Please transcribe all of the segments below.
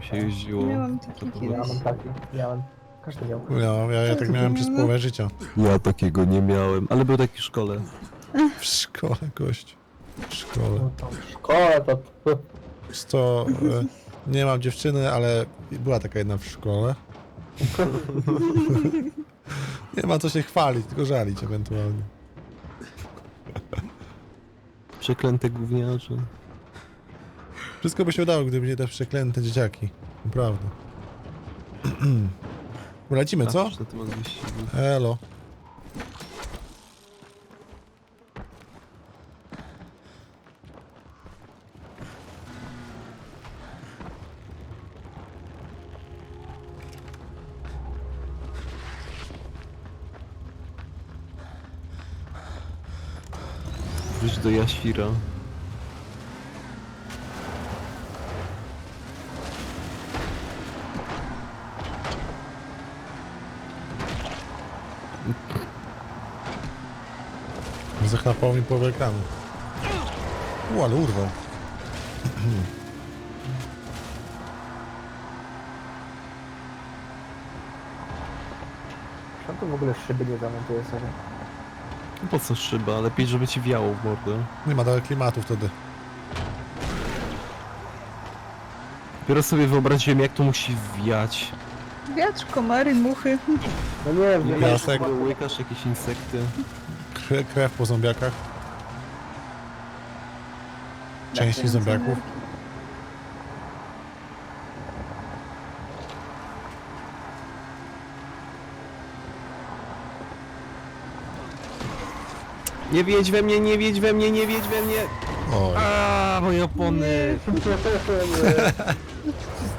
którym się jeździło. Miałam taki To było- Ja mam taki, miałem. Każdy miał. No, ja, ja tak miałem przez połowę życia. Ja takiego nie miałem, ale był taki w szkole. W szkole, gość. W szkole. No to w szkole to... To e, nie mam dziewczyny, ale była taka jedna w szkole. nie ma co się chwalić, tylko żalić ewentualnie. Przeklęte gówniarze. Wszystko by się udało, gdyby nie te przeklęte dzieciaki. Naprawdę. Lecimy, co? Patrz na temat wyścigu. Elo. Wróć do Jaświra. Zachlapało mi połowę ekranu. U, ale urwał. Czemu tu w ogóle szyby nie zamontuję sobie? No Po co szyba? Lepiej, żeby ci wiało w mordę. Nie ma dalej klimatu wtedy. Dopiero sobie wyobraziłem, jak to musi wiać. Wiatr, komary, muchy. No nie wiem, nie Piasek. Łykasz, łykasz jakieś insekty. Kre, krew po zombiakach. Części zombiaków. Nie wiedź we mnie, nie wiedź we mnie, nie wiedź we mnie! Oj. A moje opony!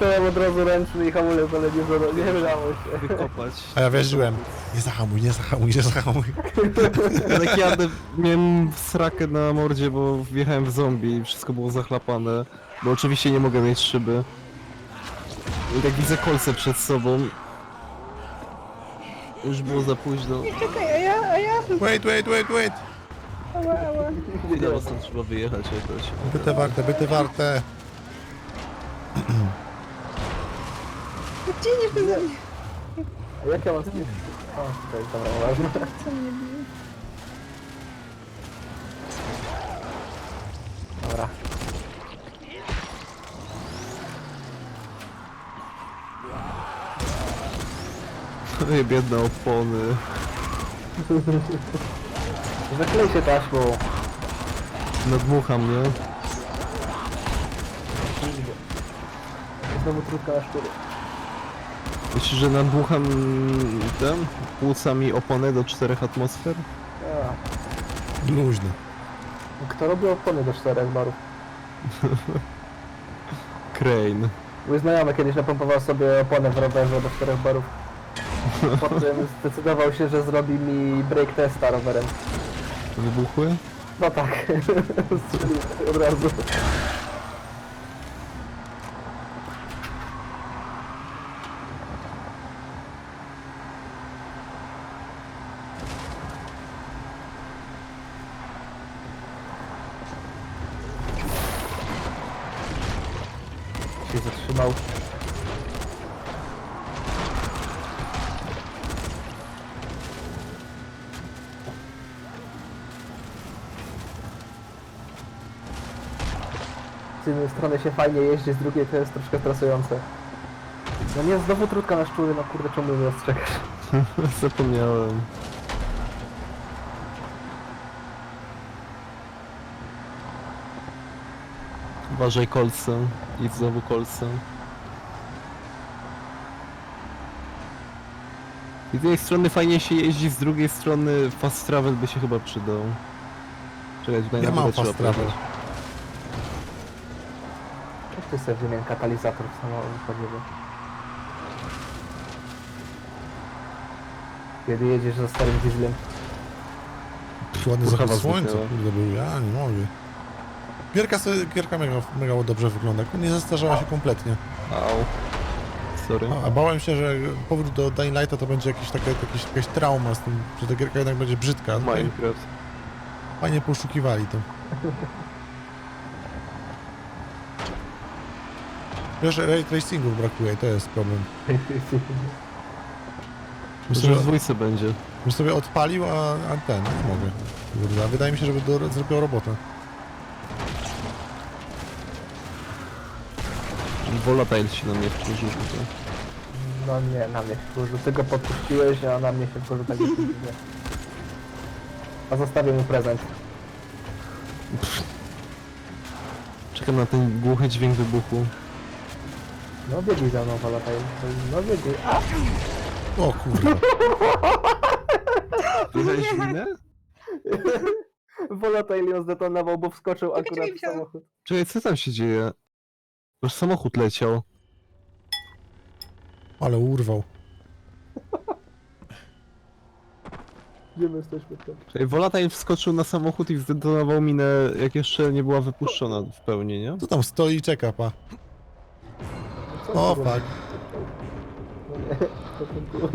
Cisnąłem od razu ręczny i hamulec, ale nie, zada- nie wydało się. Wykopać. A ja wierzyłem. Nie zahamuj, nie zahamuj, nie zahamuj. Ja tak jadę, miałem srakę na mordzie, bo wjechałem w zombie i wszystko było zachlapane. Bo oczywiście nie mogę mieć szyby. I tak widzę kolce przed sobą. Już było za późno. Czekaj, a ja, a ja. Wait, wait, wait, wait. Ała, ała. Wiedziałem, stąd trzeba wyjechać jakoś. Byte warte, byte warte. Gdzie nie beze mnie? A jak ja mam. O, tutaj, dobra, ważne. Co mnie bije? Dobra. Ej, biedne opony. Zaklej się taśmą. Nadmucha mnie. Znowu trudka na sztury. Myślisz, że nadmuchamtem płucami opony do 4 atmosfer? A, Luźno. Kto robi opony do czterech barów? Crane. Mój znajomy kiedyś napompował sobie oponę w rowerze do czterech barów. Potem zdecydował się, że zrobi mi break testa rowerem. Wybuchły? No tak, strzelił od razu. Się zatrzymał. Z jednej strony się fajnie jeździ, z drugiej to jest troszkę stresujące. No nie, znowu trudka na szczury, no kurde, czemu mnie ostrzegasz? Zapomniałem. Uważaj kolce. I znowu kolce. I z jednej strony fajnie się jeździ, z drugiej strony fast travel by się chyba przydał. Czekaj, tutaj Ja na mam górę fast travel. pojechać. Jak ty sobie wymień katalizator w samochodzie? Kiedy jedziesz za starym dieslem? Pff, Ładny Kurwa zachód słońca, kurde był, ja nie mogę. Gierka, sobie, gierka mega, mega dobrze wygląda, nie zestarzała się kompletnie. Au. Sorry. A, a bałem się, że powrót do Dying Lighta to będzie jakiś, takie, jakiś, jakaś trauma z tym, że ta gierka jednak będzie brzydka. Tutaj Minecraft. Fajnie poszukiwali to. Wiesz, ray tracingów brakuje, to jest problem. Może sobie, w dwójce będzie. bym sobie odpalił, a, a ten, nie mogę. Kurde, a wydaje mi się, żeby do, zrobił robotę. Volatile się na mnie wkurzył tutaj. No nie, na mnie się wkurzył. Ty go podpuściłeś, a na mnie się wkurzył tak nie. A zostawię mu prezent. Czekam na ten głuchy dźwięk wybuchu. No biegnij za mną, Volatile. No biegnij. A! O kurde. Wydałeś winę? Volatile ją zdetonował, bo wskoczył akurat w samochód. Czekaj, co tam się dzieje? Już samochód leciał. Ale urwał. Gdzie my jesteśmy Volatile wskoczył na samochód i zdetonował minę, jak jeszcze nie była wypuszczona w pełni, nie? Co tam stoi i czeka, pa. Co O, ty fuck. No nie, to ten tu.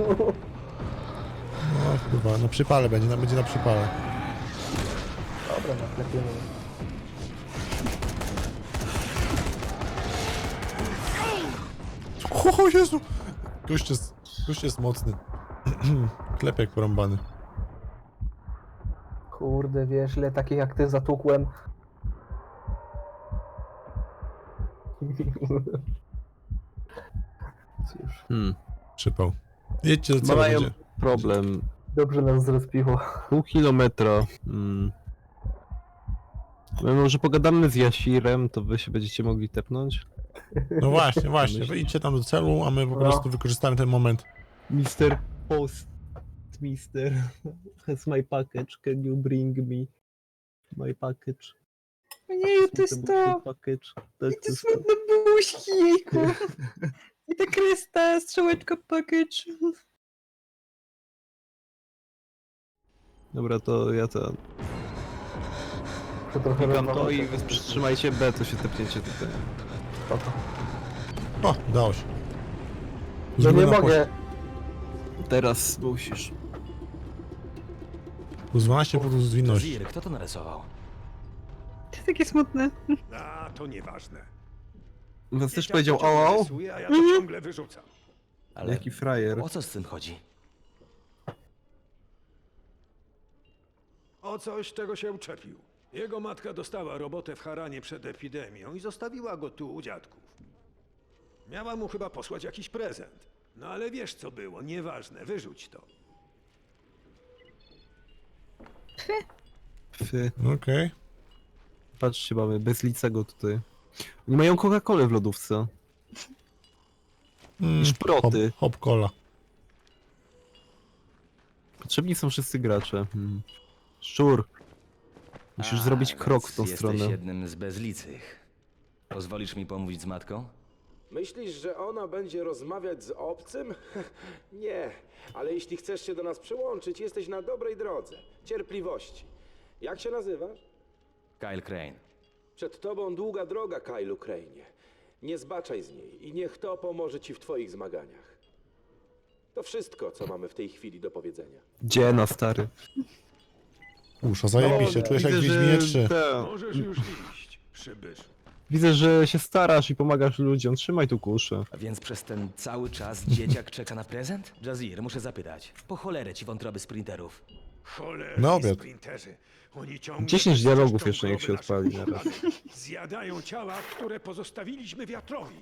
No chyba, na przypale będzie, na, będzie na przypale. Dobra, naklepiemy. O Jezu! Gość jest, gość jest mocny. Klepek porąbany. Kurde, wiesz, ile takich jak ty zatłukłem. Cóż, Hmm. Przypał. Jedźcie do celu, Mają będzie. problem. dobrze nas zrespiło. Pół kilometra. Hmm. My może pogadamy z Jasirem, to wy się będziecie mogli tepnąć? No właśnie, właśnie. Wy idźcie tam do celu, a my po No. prostu wykorzystamy ten moment. Mister Post, Mister has my package, can you bring me my package? Nie, to jest to. Package. To jest smutne buźki, jejku. I ta krysta, strzałeczka package. Dobra, to ja to To trochę klikam to i wy przytrzymajcie B, to się tepniecie tutaj. Spoko. O, dało się. No nie mogę. Teraz musisz. Plus 12 punktów zwinności. Zir, kto to narysował? To jest takie smutne. A, to nieważne. Was też Dzieciak powiedział o, o? rysuje, a ja to ciągle wyrzucam. Ale Jaki frajer. o co z tym chodzi? O coś, czego się uczepił. Jego matka dostała robotę w Haranie przed epidemią i zostawiła go tu u dziadków. Miała mu chyba posłać jakiś prezent. No ale wiesz co było, nieważne, wyrzuć to. Fy. Okej. Patrzcie, mamy bezlicego tutaj. Oni mają Coca-Colę w lodówce. Mm, Szproty. Hop, hop cola. Potrzebni są wszyscy gracze. Hmm. Szczur. Musisz A, zrobić krok w tą więc stronę. Jesteś jednym z bezlicych. Pozwolisz mi pomówić z matką? Myślisz, że ona będzie rozmawiać z obcym? Nie, ale jeśli chcesz się do nas przyłączyć, jesteś na dobrej drodze. Cierpliwości. Jak się nazywasz? Kyle Crane. Przed tobą długa droga, Kylu Crane. Nie zbaczaj z niej i niech to pomoże ci w twoich zmaganiach. To wszystko, co mamy w tej chwili do powiedzenia. Dziena, stary. Usza, zajebiście, czujesz jak w Wiedźminie 3. te- Możesz już iść, przybyszu. Widzę, że się starasz i pomagasz ludziom. Trzymaj tu kuszę. A więc przez ten cały czas dzieciak czeka na prezent? Jazir, muszę zapytać. Po cholerę ci wątroby sprinterów. Cholera, Na obiad. sprinterzy. Oni ciągle 10 dialogów jeszcze niech się groby odpali naszych. Zjadają ciała, które pozostawiliśmy wiatrowi.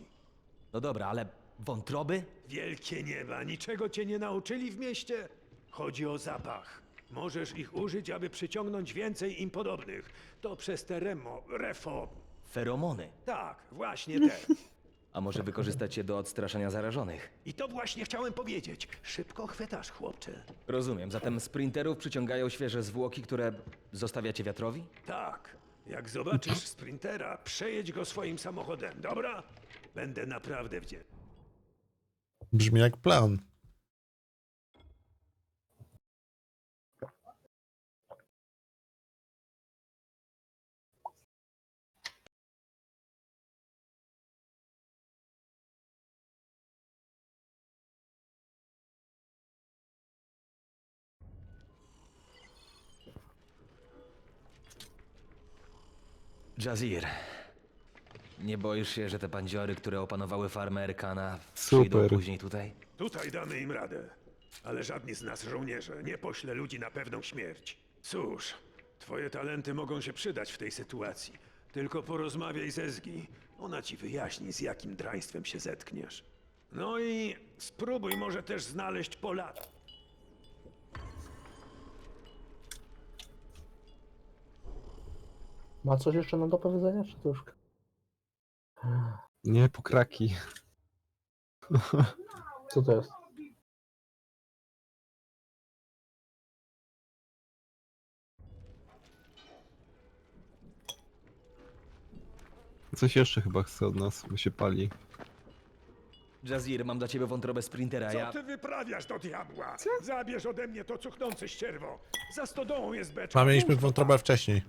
No dobra, ale wątroby? Wielkie nieba, niczego cię nie nauczyli w mieście? Chodzi o zapach. Możesz ich użyć, aby przyciągnąć więcej im podobnych. To przez te remo, refo... Feromony. Tak, właśnie te. A może wykorzystać je do odstraszania zarażonych? I to właśnie chciałem powiedzieć. Szybko chwytasz, chłopcze. Rozumiem, zatem sprinterów przyciągają świeże zwłoki, które zostawiacie wiatrowi? Tak, jak zobaczysz sprintera, przejedź go swoim samochodem, dobra? Będę naprawdę wdzięczny. Brzmi jak plan. Jazir, Nie boisz się, że te pandziory, które opanowały farmę Erkana, Super. przyjdą później tutaj? Tutaj damy im radę. Ale żadni z nas żołnierze nie pośle ludzi na pewną śmierć. Cóż, twoje talenty mogą się przydać w tej sytuacji. Tylko porozmawiaj ze Zgi. Ona ci wyjaśni, z jakim draństwem się zetkniesz. No i spróbuj może też znaleźć Polaka. Ma coś jeszcze nam do powiedzenia, czy to już... Nie, pokraki. Co to jest? Coś jeszcze chyba chce od nas, bo się pali. Jazir, mam dla ciebie wątrobę sprintera, Co ja... ty wyprawiasz do diabła? Zabierz ode mnie to cuchnące ścierwo. Za stodołą jest beczka. A mieliśmy wątrobę wcześniej.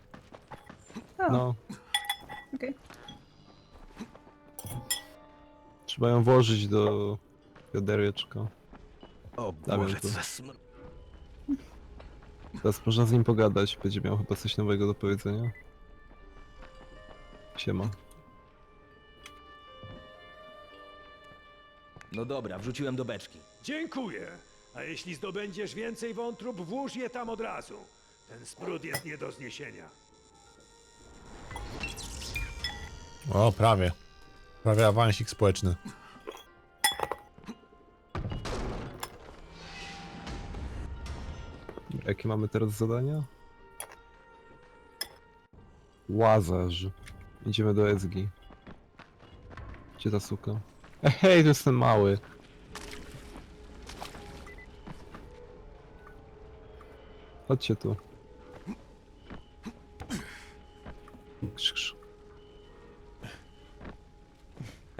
O, No, okej. trzeba ją włożyć do wiadereczka. O Damian Boże, co za smr... Teraz można z nim pogadać, będzie miał chyba coś nowego do powiedzenia. Siema. No dobra, wrzuciłem do beczki. Dziękuję. A jeśli zdobędziesz więcej wątrób, włóż je tam od razu. Ten smród jest nie do zniesienia. O, prawie. Prawie awansik społeczny. Jakie mamy teraz zadania? Łazarz. Idziemy do Ezgi. Gdzie ta suka? Hej, to jest ten mały. Chodźcie tu.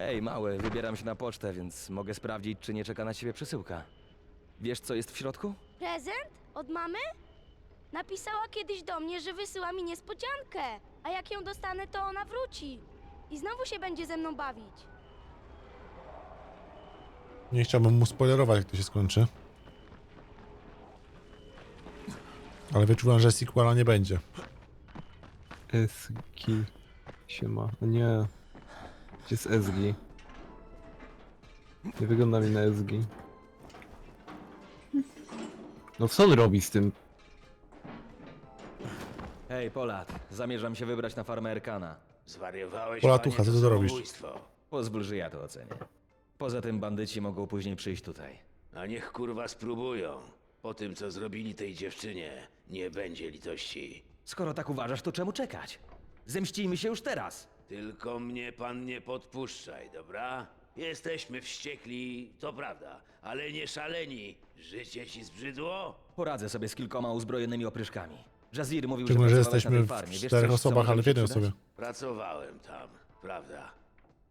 Hej, mały, wybieram się na pocztę, więc mogę sprawdzić, czy nie czeka na ciebie przesyłka. Wiesz, co jest w środku? Prezent? Od mamy? Napisała kiedyś do mnie, że wysyła mi niespodziankę, a jak ją dostanę, to ona wróci. I znowu się będzie ze mną bawić. Nie chciałbym mu spoilerować, jak to się skończy. Ale wyczuwam, że sequela nie będzie. Ezgi. Siema. Nie. Gdzie jest Ezgi? Nie wygląda mi na Ezgi. No co on robi z tym? Hej, Polat, zamierzam się wybrać na farmę Erkana. Zwariowałeś, Polatucha, panie, co ty to robisz? samobójstwo. Pozwól, że ja to ocenię. Poza tym bandyci mogą później przyjść tutaj. A niech kurwa spróbują. Po tym, co zrobili tej dziewczynie, nie będzie litości. Skoro tak uważasz, to czemu czekać? Zemścijmy się już teraz! Tylko mnie pan nie podpuszczaj, dobra? Jesteśmy wściekli, to prawda, ale nie szaleni. Życie ci zbrzydło? Poradzę sobie z kilkoma uzbrojonymi opryszkami. Jazir mówił, Szczególnie, że pracowałeś na jesteśmy tej w farmie. Wiesz czterech coś, co osobach, może ale w się jednej przydać? osobie. Pracowałem tam, prawda.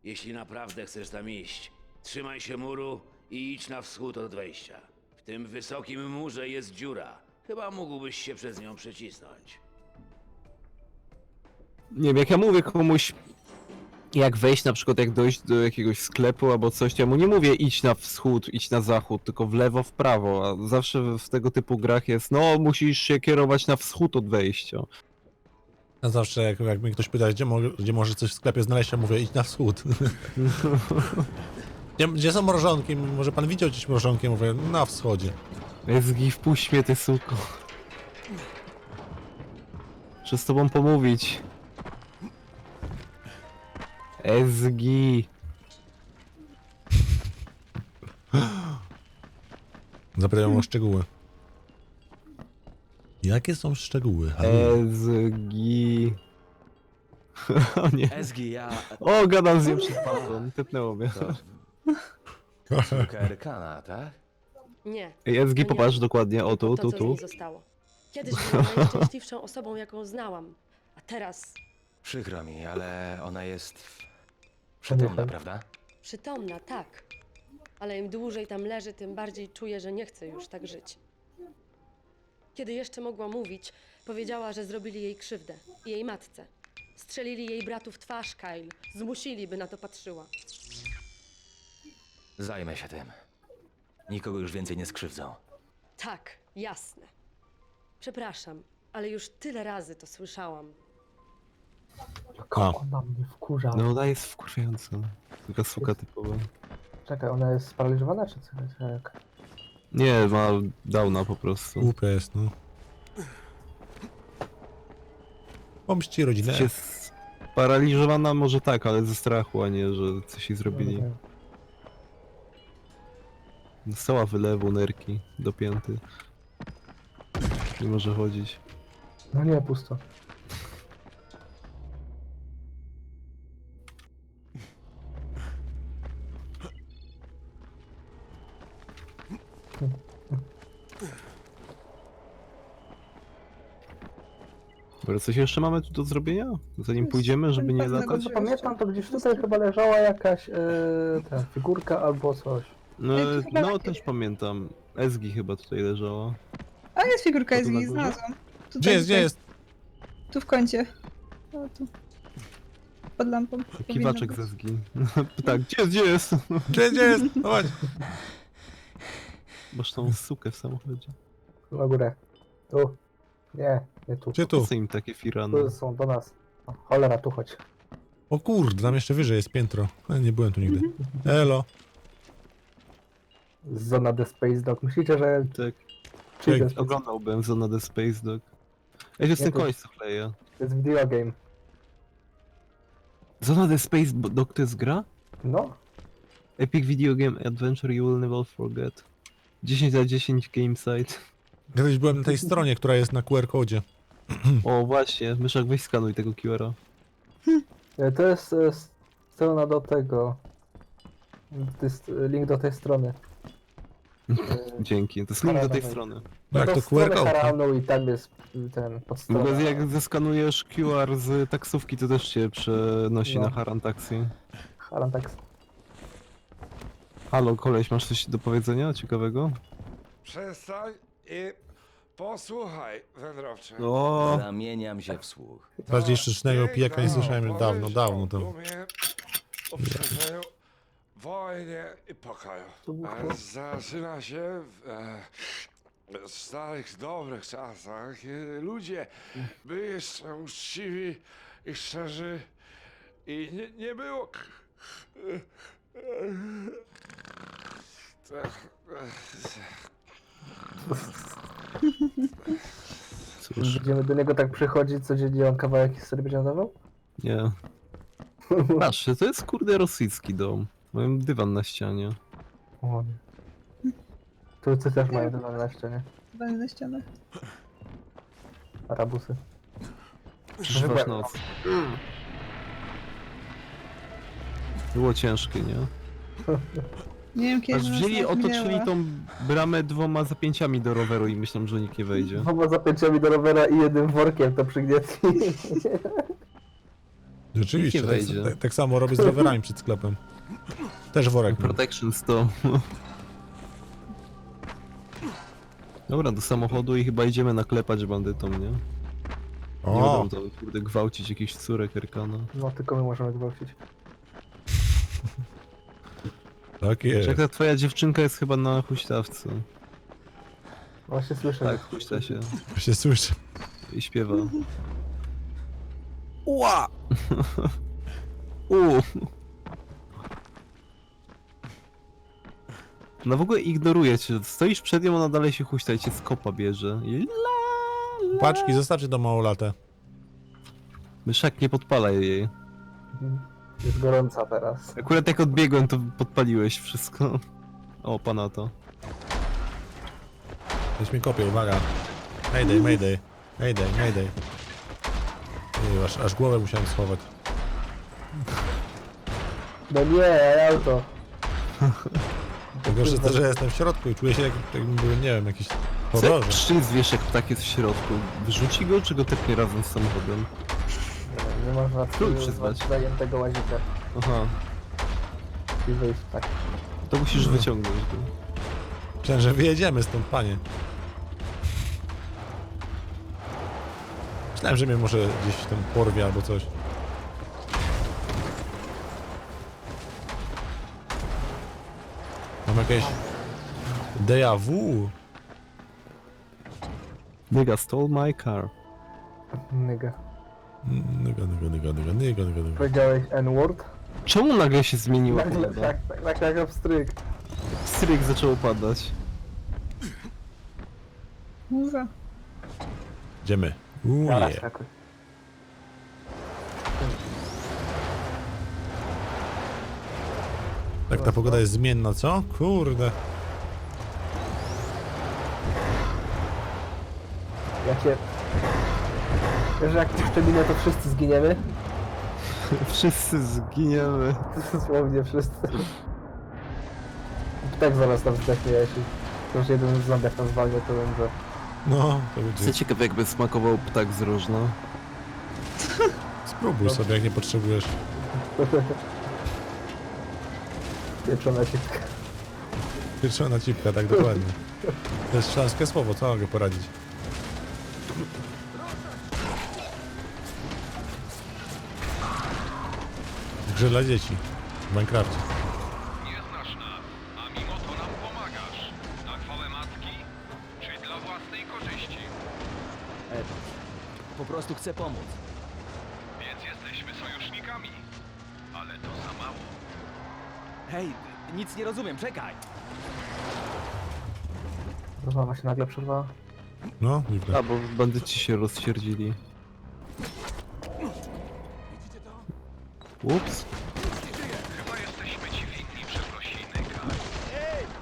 Jeśli naprawdę chcesz tam iść, trzymaj się muru i idź na wschód od wejścia. W tym wysokim murze jest dziura. Chyba mógłbyś się przez nią przecisnąć. Nie wiem, jak ja mówię komuś, jak wejść na przykład, jak dojść do jakiegoś sklepu albo coś, to ja mu nie mówię idź na wschód, idź na zachód, tylko w lewo, w prawo, a zawsze w tego typu grach jest, no musisz się kierować na wschód od wejścia. Ja zawsze, jak, jak mnie ktoś pyta, gdzie, mo gdzie może coś w sklepie znaleźć, ja mówię, idź na wschód. gdzie, gdzie są mrożonki? Może pan widział gdzieś mrożonki? Mówię, na wschodzie. Ezgi, wpuść mnie, ty suko. Muszę z tobą pomówić. Ezgi. Zapytają o szczegóły. Jakie są szczegóły? Halo? Ezgi. o nie. Ezgi, ja... O, gadam z nią przed pasą, typnęło mnie. Erkana, tak? Nie, Ej, Ezgi, nie. popatrz dokładnie, o tu, to tu, co z tu. niej zostało. Kiedyś była najszczęśliwszą osobą, jaką znałam, a teraz Przykro mi, ale ona jest... przytomna, prawda? przytomna, tak. Ale im dłużej tam leży, tym bardziej czuję, że nie chce już tak żyć. Kiedy jeszcze mogła mówić, powiedziała, że zrobili jej krzywdę i jej matce. Strzelili jej bratu w twarz, Kyle. Zmusili, by na to patrzyła. Zajmę się tym. Nikogo już więcej nie skrzywdzą. Tak, jasne. Przepraszam, ale już tyle razy to słyszałam. Jak A. ona mnie wkurza. No ona jest wkurwiająca. Taka suka typowa. Czekaj, ona jest sparaliżowana czy co? Czy jak? Nie, ma downa po prostu. Głupia jest, no. Pomści rodzinę. Się sparaliżowana może tak, ale ze strachu, a nie, że coś jej zrobili. Okej. Dostała wylewu, nerki, dopięty. Nie może chodzić. No nie, pusto. Dobra, coś jeszcze mamy tu do zrobienia? Zanim pójdziemy, żeby nie latać? Co pamiętam, to gdzieś tutaj chyba leżała jakaś e, ta figurka albo coś. No, Ej, to chyba no też pamiętam. Ezgi chyba tutaj leżała. A jest figurka, jest tu na jej, górze? znalazłam. Tutaj, Gdzie jest, gdzie tutaj, jest? Tu w kącie. O, tu. Pod lampą. Kiwaczek z. Ezgi. tak, gdzie jest, gdzie jest? Gdzie, gdzie jest? Chodź. Masz tą sukę w samochodzie. Na górę. Tu. Nie, nie tu. Gdzie Po tu? co im takie firany? Tu są do nas. O, cholera, tu chodź. O kurde, tam jeszcze wyżej jest piętro. Ale nie byłem tu nigdy. Elo. Zona The Space Dog. Myślicie, że Tak, przyjdę? Ej, oglądałbym Zona The Space Dog. Jest ten Jakoś- koleś, co chleje. To jest video game. Zona The Space Dog to jest gra? No, Epic Video Game Adventure you will never forget. 10 na 10 game site. Kiedyś byłem na tej stronie, która jest na QR-kodzie. O właśnie, myszak weź skanuj tego QR-a. e, to jest e, strona do tego. To jest e, link do tej strony. E, Dzięki, to jest link do tej strony. No jak to stronę QR-kod? Haranu i tam jest y, ten W podstrona. ogóle jak zeskanujesz QR z taksówki, to też cię przenosi No. na Haran Taxi. Haran tak. Halo, koleś, masz coś do powiedzenia ciekawego? Przestań i posłuchaj, wędrowcze. O, Zamieniam się w słuch. Bardziej sztucznego pijaka nie słyszałem już dawno, dawno o to. uprzedzeniu, wojnie i pokoju. E, Zaczyna się w e, starych, dobrych czasach, kiedy ludzie byli jeszcze uczciwi i szczerzy i nie, nie było... cóż, Będziemy do niego tak przychodzić codziennie, on kawałek historii będzie nadawał? nie. Patrzcie, to jest kurde rosyjski dom. Mają dywan na ścianie. O nie. Turcy też mają dywan na ścianie. Chyba na ścianach. Arabusy. Przeżywasz noc. Było ciężkie, nie? Nie wiem, kiedy Aż nas wzięli, tak otoczyli minęła. tą bramę dwoma zapięciami do roweru i myślą, że nikt nie wejdzie. Dwoma zapięciami do rowera i jednym workiem to przygnietli. Rzeczywiście, Nikt tak, nie wejdzie. tak, tak samo robię z rowerami przed sklepem. Też worek mam. Protection 100. Dobra, do samochodu i chyba idziemy naklepać bandytom, nie? Nie O, będą tam kurde gwałcić jakichś córek Erkana. No tylko my możemy gwałcić. Tak jest. Czeka, twoja dziewczynka jest chyba na huśtawce. Właśnie słyszę. Tak, huśta się się słyszę. i śpiewa. Ua! U! No w ogóle ignoruje cię. Stoisz przed nią, ona dalej się huśta i cię z kopa bierze. I Paczki, zostawcie to małolatę. myszak nie podpalaj jej. Jest gorąca teraz. Akurat jak odbiegłem, to podpaliłeś wszystko. O, pana to. Weź mi kopię, uwaga. Mayday, mayday. Mayday, mayday. Ej, aż, aż głowę musiałem schować. No nie, auto. Tylko, że, to, że jestem w środku i czuję się jak, jakbym był, nie wiem, jakiś Co podróż. trzy zwierzek ptak jest w środku? Wyrzuci go, czy go tepnie razem z samochodem? Nie, można Spróbuj przyzwać. zajętego łazika Aha, i wyjść tak. to musisz wyciągnąć go. Myślałem, że wyjedziemy stąd, panie. Myślałem, że mnie może gdzieś tam porwie albo coś. Mam jakieś... Deja vu. Nigga stole my car. Nyga. Nyga, nyga, nyga, nyga, nyga, nyga, nyga. Powiedziałeś N-word? Czemu nagle się zmieniła Nagle, pogoda? tak, tak, tak, tak, jak. Stryk zaczął padać. Kurwa. Idziemy. Uuu, Zaraz, jakoś. Tak, ta pogoda jest zmienna, co? Kurde. Ja cię... Wiesz, że jak ci przeminę, to wszyscy zginiemy? Wszyscy zginiemy. Dosłownie wszyscy. Tak zaraz tam zdechnie, jeśli już jeden z zombiak nas walnie, to będzie... No, to będzie. Jestem ciekaw jakby smakował ptak z różna. Spróbuj sobie, jak nie potrzebujesz. Pieczona się. Pieczona cipka, tak dokładnie. To jest szlanskie słowo, co mogę poradzić? Grze dla dzieci. W Minecrafcie. Nie znasz nas, a mimo to nam pomagasz. Na chwałę matki, czy dla własnej korzyści? E, po prostu chcę pomóc. Więc jesteśmy sojusznikami. Ale to za mało. Hej, nic nie rozumiem, czekaj. Rozmowa się nagle przerwała. No, dziwne. A, bo bandyci się rozsierdzili. Ups. Chyba jesteśmy ci winni przeprosiny, Kai.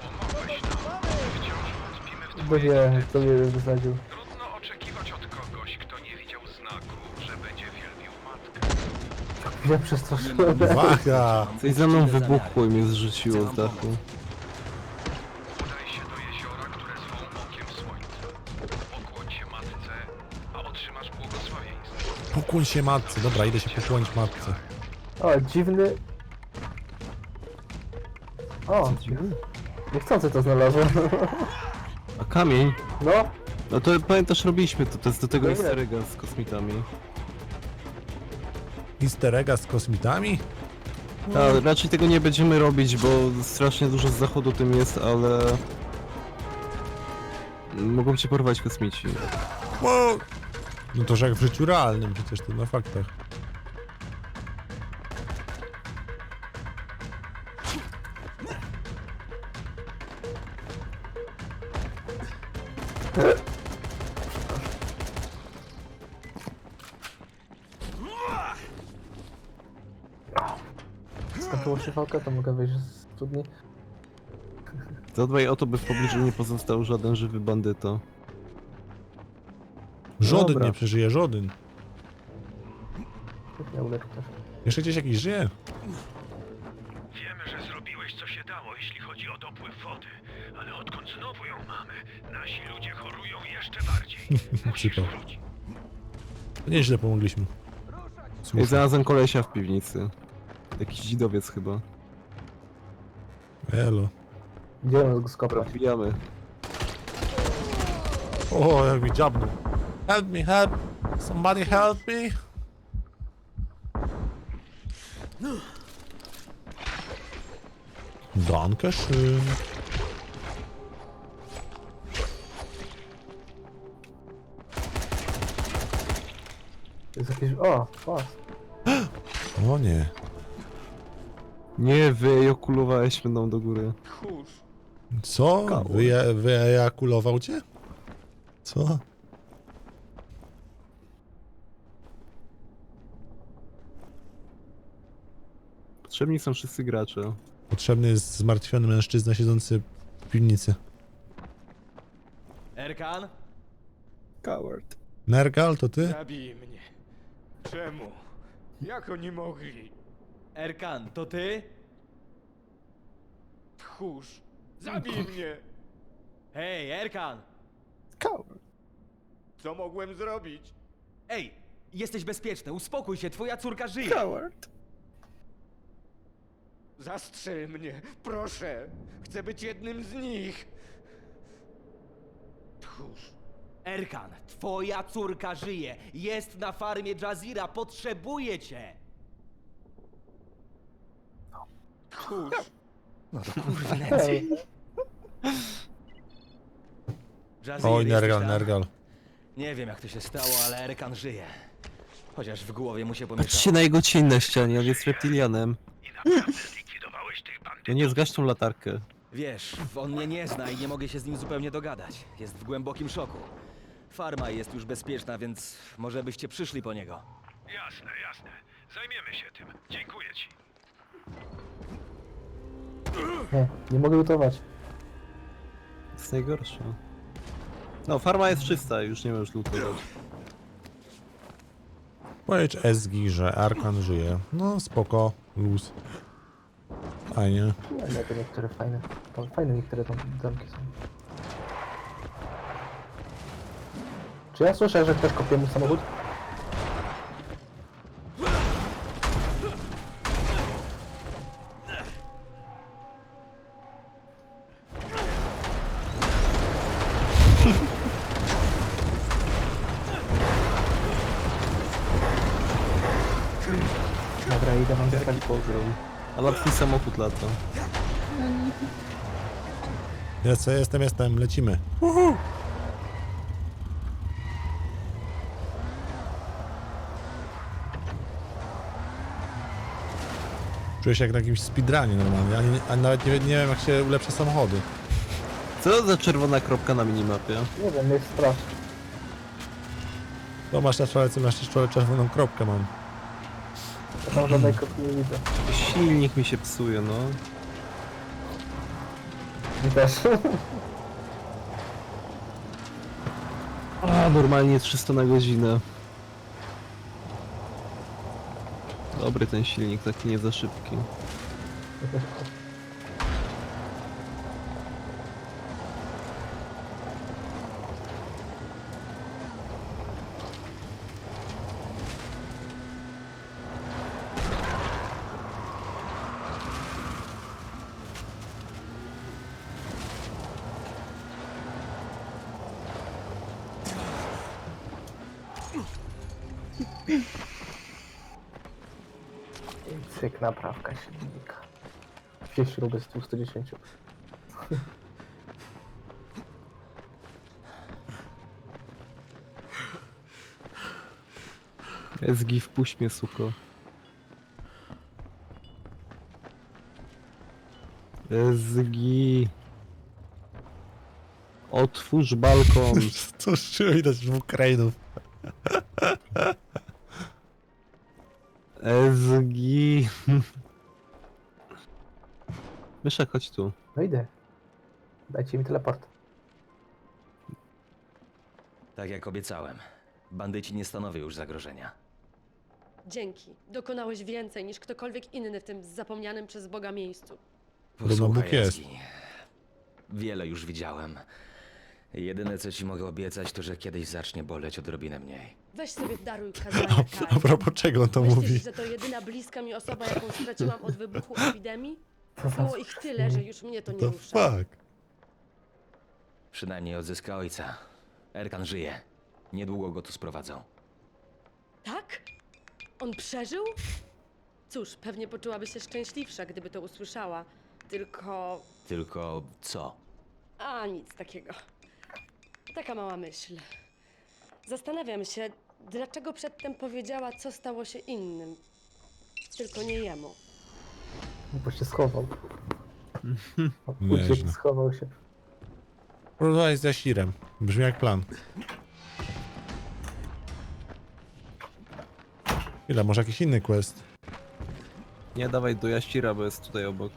Pomogłeś nam. Wciąż wątpimy w Bo nie, to mnie wysadził. Trudno oczekiwać od kogoś, kto nie widział znaku, że będzie wielbił matkę. Ja przestraszyłem. Uwaga! Coś za mną wybuchło i mnie zrzuciło z dachu. Udaj się do jeziora, które swą okiem słońca. Pokłoń się matce, a otrzymasz błogosławieństwo. Pokłoń się matce. Dobra, idę się pokłonić matce. O, dziwny... O, niechcący to znalazłem. A kamień? No, No to pamiętasz, robiliśmy to, to jest do tego No easter nie. egga z kosmitami. Easter egga z kosmitami? A, raczej tego nie będziemy robić, bo strasznie dużo z zachodu tym jest, ale... Mogą cię porwać kosmici. Wow. No to że jak w życiu realnym, przecież to na faktach. To mogę wyjść z studni. Zadbaj o to, by w pobliżu nie pozostał żaden żywy bandyto. Żaden Dobra. nie przeżyje, żaden. Ulecz też. Jeszcze gdzieś jakiś żyje? Wiemy, że zrobiłeś co się dało, jeśli chodzi o dopływ wody, ale odkąd znowu ją mamy, nasi ludzie chorują jeszcze bardziej. Musisz Przypał. wrócić. To nieźle pomogliśmy. I Słuchaj. znalazłem kolesia w piwnicy. Jakiś dzidowiec chyba. Elo. Gdzie on go skopać? Wbijamy. O, jak mi dziabnął. Help me, help. Somebody help me. Dankeschön. Jest jakieś... O, pas. O nie. Nie, wyejakulowałeś mną do góry. Co? Wyja- Wyejakulował cię? Co? Potrzebni są wszyscy gracze. Potrzebny jest zmartwiony mężczyzna siedzący w piwnicy. Erkan? Coward. Nergal, to ty? Zabij mnie. Czemu? Jak oni mogli? Erkan, to ty? Tchórz. Zabij mnie. Hej, Erkan! Coward. Co mogłem zrobić? Ej, jesteś bezpieczny, uspokój się, twoja córka żyje! Coward. Zastrzel mnie, proszę. Chcę być jednym z nich. Tchórz. Erkan, twoja córka żyje, jest na farmie Jazira, potrzebuje cię! Tchórz. Kurwa, Nancy. Jazir, Oj, jesteś Nergal, tam? Nergal. Nie wiem jak to się stało, ale Erkan żyje. Chociaż w głowie mu się Patrzcie pomieszało. na jego cień na ścianie, on jest reptilianem. No nie, zgaś tą latarkę. Wiesz, on mnie nie zna i nie mogę się z nim zupełnie dogadać. Jest w głębokim szoku. Farma jest już bezpieczna, więc może byście przyszli po niego. Jasne, jasne. Zajmiemy się tym. Dziękuję ci. Nie, nie mogę lutować. To jest najgorsze. No, farma jest czysta, już nie możesz lutować. Powiedz Ezgi, że Arkan żyje. No spoko, luz. Fajnie. Nie, nie, to niektóre fajne. Tam fajne niektóre tam domki są. Czy ja słyszę, że ktoś kopie mu samochód? Pogrom. Ale twój samochód lata. Jest, jestem, jestem, lecimy. Czuję się jak na jakimś speedrunie normalnie, ani, ani nawet nie, nie wiem jak się ulepsza samochody. Co za czerwona kropka na minimapie? Nie wiem, jest strasznie. To masz na czole, co masz na czole czerwoną kropkę mam. Tam żadnej kopii nie widzę. Silnik mi się psuje, no. Mi też. A, normalnie 300 na godzinę. Dobry ten silnik, taki nie za szybki. Dwie śruby z 210. Ezgi, wpuść mnie, suko. Ezgi. Otwórz balkon. Z czym widać dwóch krainów? Myszek, chodź tu. No idę. Dajcie mi teleport. Tak jak obiecałem. Bandyci nie stanowią już zagrożenia. Dzięki. Dokonałeś więcej niż ktokolwiek inny w tym zapomnianym przez Boga miejscu. Bóg jest. Wiele już widziałem. Jedyne co ci mogę obiecać, to że kiedyś zacznie boleć odrobinę mniej. Weź sobie daruj kazania, A, a Kai. propos czego on to Myślisz, mówi? że to jedyna bliska mi osoba, jaką straciłam od wybuchu epidemii? Było ich tyle, że już mnie to nie The rusza. fuck? Przynajmniej odzyska ojca. Erkan żyje. Niedługo go tu sprowadzą. Tak? On przeżył? Cóż, pewnie poczułaby się szczęśliwsza, gdyby to usłyszała. Tylko... Tylko co? A, nic takiego. Taka mała myśl. Zastanawiam się, dlaczego przedtem powiedziała, co stało się innym. Tylko nie jemu. Bo się schował. Nieźle. Uciekł, schował się. Porozmawiaj z Jasirem. Brzmi jak plan. Ile, może jakiś inny quest? Nie dawaj do Jasira, bo jest tutaj obok.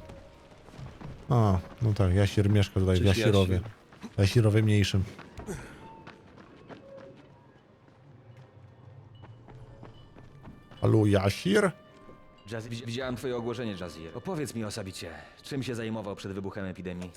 A, no tak, Jasir mieszka tutaj w Cześć, Jasirowie. Jasir. Jasirowie mniejszym. Halo, Jasir? Jazz, widziałem twoje ogłoszenie, Jazier. Opowiedz mi o Sabicie. Czym się zajmował przed wybuchem epidemii?